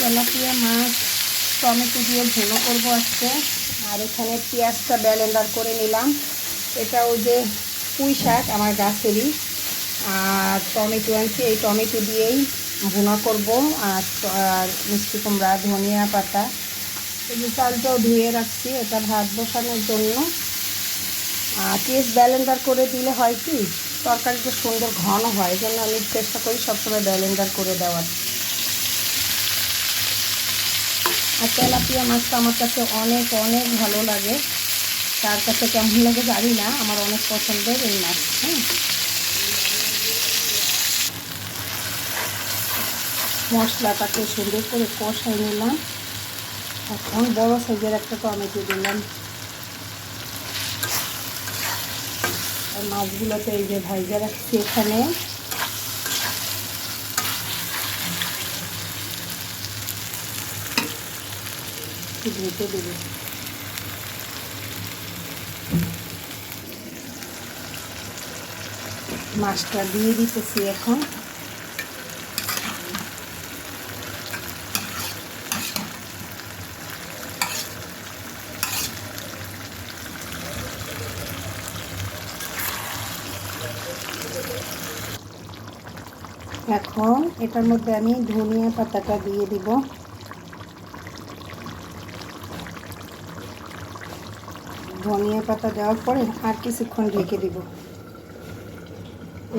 Tilapia মাছ tomato দিয়ে ভুনো করব আজকে। আর এখানে পেঁয়াজটা ব্যালেন্ডার করে নিলাম। এটা ওই যে পুঁই শাক আমার গাছেরই। আর টমেটো আনছি, এই টমেটো দিয়েই ভুনা করব। আর মিষ্টি কুমড়া, ধনিয়া পাতা, এই যে চালটাও ধুয়ে রাখছি, এটা ভাত বসানোর জন্য। আর পেঁয়াজ ব্যালেন্ডার করে দিলে হয় কি, তরকারিটা সুন্দর ঘন হয় এই জন্য আমি চেষ্টা করি সবসময় ব্যালেন্ডার করে দেওয়ার। আর তেলাপিয়া মাছটা আমার কাছে অনেক অনেক ভালো লাগে। তার কাছে কেমন লাগে জানি না, আমার অনেক পছন্দের এই মাছ হ্যাঁ। মশলাটাকে সুন্দর করে কষাই নিলাম। এখন বড় সাইজের একটা টমেটো দিলাম। মাছগুলোতে এই যে ভাইজা রাখছি এখানে। ঢেকে মাছটা দিয়ে দিতেছি এখন। এখন এটার মধ্যে আমি ধনিয়া পাতাটা দিয়ে দিব। ধনিয়া পাতা দেওয়ার পরে আর কিছুক্ষণ ঢেকে দিব।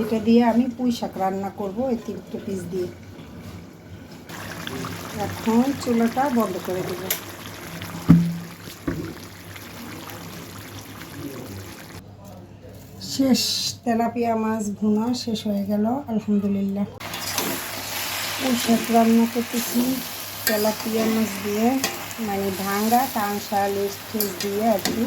এটা দিয়ে আমি পুঁই শাক রান্না করব তিনটে পিস দিয়ে। এখন চুলাটা বন্ধ করে দেব। শেষ, তেলাপিয়া মাছ ভুনা শেষ হয়ে গেল, আলহামদুলিল্লাহ। পুঁই শাক রান্না করতেছি। তেলাপিয়া মাছ দিয়ে মানে ভাঙ্গা কাঁসা লেস টেস দিয়ে আর কি।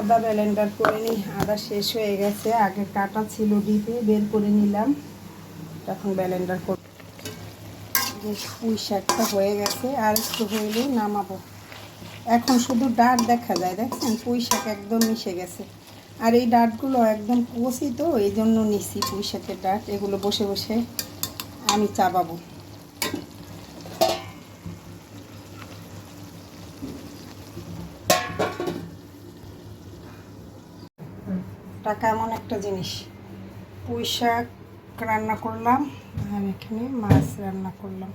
আদা ব্যালেন্ডার করে নিই। আদা শেষ হয়ে গেছে। আগে কাটা ছিল ডিপে, বের করে নিলাম। তখন ব্যালেন্ডার করে পুঁই শাকটা হয়ে গেছে। আর একটু হইলেই নামাবো। এখন শুধু ডাট দেখা যায়, দেখছেন? পুঁই শাক একদম মিশে গেছে। আর এই ডাটগুলো একদম কষি তো, এই জন্য নিছি পুঁই শাকের ডাট। এগুলো বসে বসে আমি চাবাবো। টাকা এমন একটা জিনিস। পুঁই শাক রান্না করলাম আর এখানে মাছ রান্না করলাম।